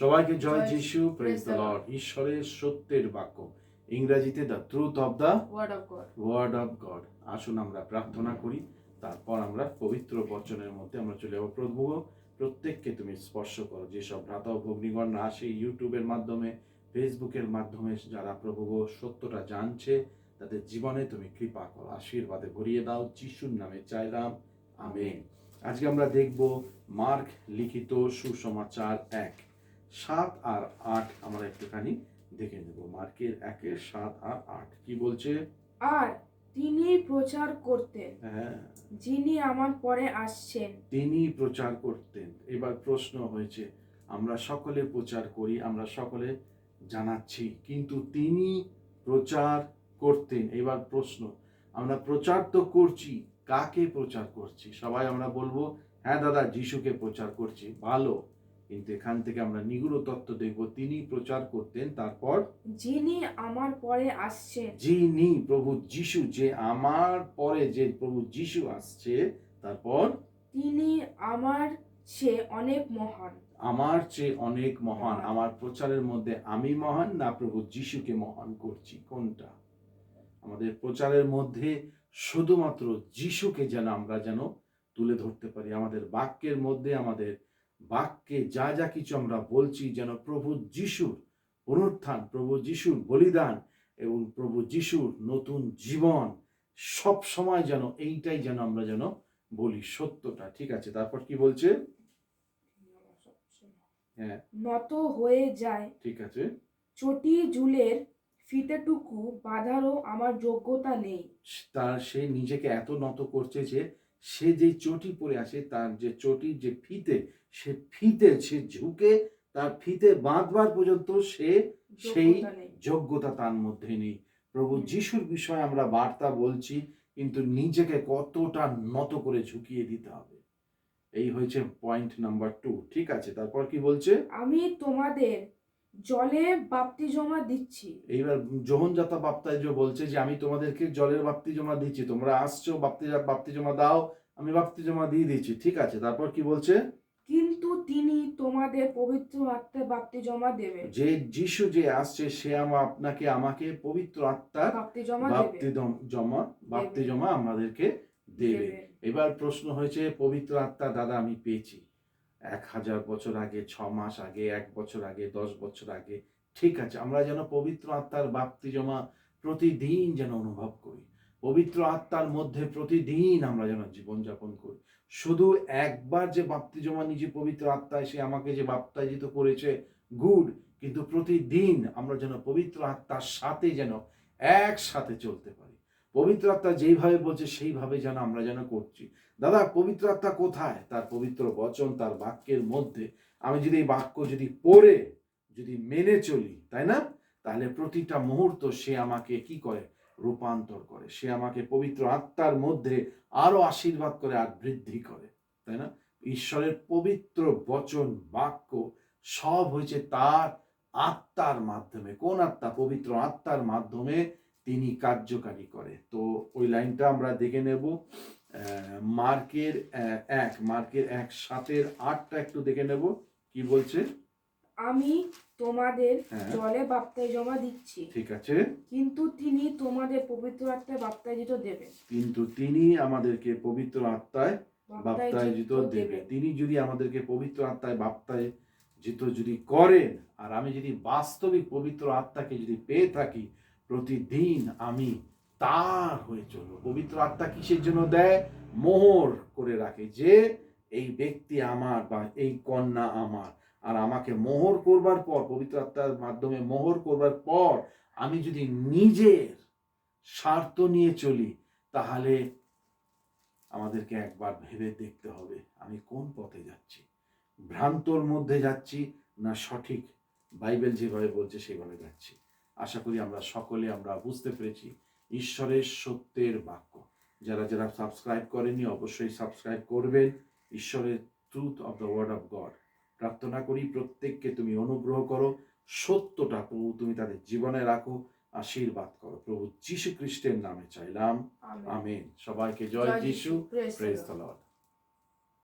সবাইকে জয় যিশু praise the Lord ঈশ্বরের সত্যের বাক্য। ইংরেজিতে the truth of the word of God word of God আসুন আমরা প্রার্থনা করি তারপর আমরা পবিত্র বচনের মধ্যে আমরা চলে যাব। প্রভু প্রত্যেককে তুমি স্পর্শ করো। যেসব ভ্রাতা ও ভগ্নিগণ আসে ইউটিউবের মাধ্যমে ফেসবুকের মাধ্যমে যারা প্রভু সত্যটা জানছে তাদের জীবনে তুমি কৃপা করো আশীর্বাদে ভরিয়ে দাও যিশুর নামে চাইলাম আমেন। আজকে আমরা দেখব মার্ক লিখিত সুসমাচার এক। সাত আর আট আমরা একটুখানি দেখে নেব। মার্কের একের সাত আর আট। কি বলছে? আর তিনি প্রচার করতেন হ্যাঁ। যিনি আমার পরে আসছেন। তিনি প্রচার করতেন। এবার প্রশ্ন হয়েছে আমরা সকলে প্রচার করি আমরা সকলে জানাচ্ছি কিন্তু তিনি প্রচার করতেন। এবার প্রশ্ন আমরা প্রচার তো করছি কাকে প্রচার করছি? সবাই আমরা বলব হ্যাঁ দাদা যিশুকে প্রচার করছি। ভালো। কিন্তু এখান থেকে আমরা নিগুড় তত্ত্ব দেখব তিনি প্রচার করতেন তারপর? যিনি আমার পরে আসছেন। যিনি প্রভু যিশু যে আমার পরে যে প্রভু যিশু আসছে তারপর? তিনি আমার চেয়ে অনেক মহান। আমার চেয়ে অনেক মহান। আমার প্রচারের মধ্যে আমি মহান না প্রভু যিশুকে মহান করছি? কোনটা? আমাদের প্রচারের মধ্যে শুধুমাত্র যিশুকে যেন আমরা যেন তুলে ধরতে পারি। আমাদের বাক্যের মধ্যে আমাদের বাক্যে যা যা কিছু আমরা বলছি যেন প্রভু যিশুর পুনরুত্থান প্রভু যিশুর বলিদান এবং প্রভু যিশুর নতুন জীবন সব সময় যেন এইটাই যেন আমরা যেন বলি সত্যটা। ঠিক আছে তারপর কি বলছে? হ্যাঁ। নত হয়ে যায়। ঠিক আছে। চটি জুলের ফিতেটুকু বাঁধারও আমার যোগ্যতা নেই। তার সে নিজেকে এত নত করছে যে সে যে চটি পরে আসে তার যে চটির যে ফিতে সে ফিতে সে ঝুঁকে তার ফিতে বাঁধবার পর্যন্ত সে সেই যোগ্যতা তার মধ্যে নেই। প্রভু। যিশুর বিষয়ে আমরা বার্তা বলছি কিন্তু নিজেকে কতটা নত করে ঝুঁকিয়ে দিতে হবে। এই হয়েছে পয়েন্ট নাম্বার টু ঠিক আছে? তারপর কি বলছে? আমি তোমাদের জলে বাপ্তিজমা দিচ্ছি। এইবার যোহনজাতা বাপ্তাইজ বলছে যে আমি তোমাদেরকে জলের বাপ্তিজমা দিচ্ছি তোমরা আসছো বাপ্তি বাপ্তিজমা দাও আমি বাপ্তিজমা দিয়ে দিচ্ছি ঠিক আছে তারপর কি বলছে? কিন্তু তিনি তোমাদের পবিত্র আত্মায় বাপ্তিজমা দেবেন যে যিশু যে আসছে সে আমা আপনাকে আমাকে পবিত্র আত্মার বাপ্তিজমা দেবে। বাপ্তি জমা বাপ্তি জমা আমাদেরকে দেবে। দেবে। এবার প্রশ্ন হয়েছে পবিত্র আত্মা দাদা আমি পেয়েছি। এক হাজার বছর আগে ছ মাস আগে এক বছর আগে দশ বছর আগে ঠিক আছে আমরা যেন পবিত্র আত্মার বাপ্তি জমা প্রতিদিন যেন অনুভব করি। পবিত্র আত্মার মধ্যে প্রতিদিন আমরা যেন জীবনযাপন করি। শুধু একবার যে বাপ্তি জমা নিজে পবিত্র আত্মায় সে আমাকে যে বাপ্তাজিত করেছে, গুড, কিন্তু প্রতিদিন আমরা যেন পবিত্র আত্মার সাথে যেন একসাথে চলতে পারি। পবিত্র আত্মা যেইভাবে বলছে, সেইভাবে যেন আমরা যেন করছি। দাদা, পবিত্র আত্মা কোথায়? তার পবিত্র বচন, তার বাক্যের মধ্যে। আমি যদি এই বাক্য যদি পড়ে, যদি মেনে চলি, তাই না? তাহলে প্রতিটা মুহূর্ত সে আমাকে কি করে? রূপান্তর করে। সে আমাকে পবিত্র আত্মার মধ্যে আরও আশীর্বাদ করে আর বৃদ্ধি করে, তাই না? ঈশ্বরের পবিত্র বচন, বাক্য সব হয়েছে তার আত্মার মাধ্যমে। কোন আত্মা? পবিত্র আত্মার মাধ্যমে তিনি কার্যকারী করে। তো ওই লাইনটা আমরা দেখে নেব। মার্কের এক মার্কের এক সাতের আটটা একটু দেখে নেব। কি বলছে? আমি তোমাদের হ্যাঁ। জলে বাপ্তিজমা দিচ্ছি। ঠিক আছে। কিন্তু তিনি তোমাদের পবিত্র আত্মায় বাপ্তাজিত দেবেন কিন্তু তিনি আমাদেরকে পবিত্র আত্মায় বাপ্তায়জিত দেবে। তিনি যদি আমাদেরকে পবিত্র আত্মায় বাপ্তায়জিত যদি করেন আর আমি যদি বাস্তবিক পবিত্র আত্মাকে যদি পেয়ে থাকি প্রতিদিন আমি তার হয়ে চলবো। পবিত্র আত্মা কিসের জন্য দেয়? মোহর করে রাখে যে এই ব্যক্তি আমার বা এই কন্যা আমার। আর আমাকে মোহর করবার পর, পবিত্র আত্মার মাধ্যমে মোহর করবার পর আমি যদি নিজের স্বার্থ নিয়ে চলি, তাহলে আমাদেরকে একবার ভেবে দেখতে হবে আমি কোন পথে যাচ্ছি। ভ্রান্তর মধ্যে যাচ্ছি না সঠিক বাইবেল যেভাবে বলছে সেভাবে যাচ্ছি। আশা করি আমরা সকলে আমরা বুঝতে পেরেছি ঈশ্বরের সত্যের বাক্য। যারা যারা সাবস্ক্রাইব করেনি অবশ্যই সাবস্ক্রাইব করবেন। ঈশ্বরের truth of the word of God প্রার্থনা করি প্রত্যেককে তুমি অনুগ্রহ করো সত্যটা প্রভু তুমি তাদের জীবনে রাখো আশীর্বাদ করো। প্রভু যীশু খ্রিস্টের নামে চাইলাম। আমেন। সবাইকে জয় যীশু। প্রেস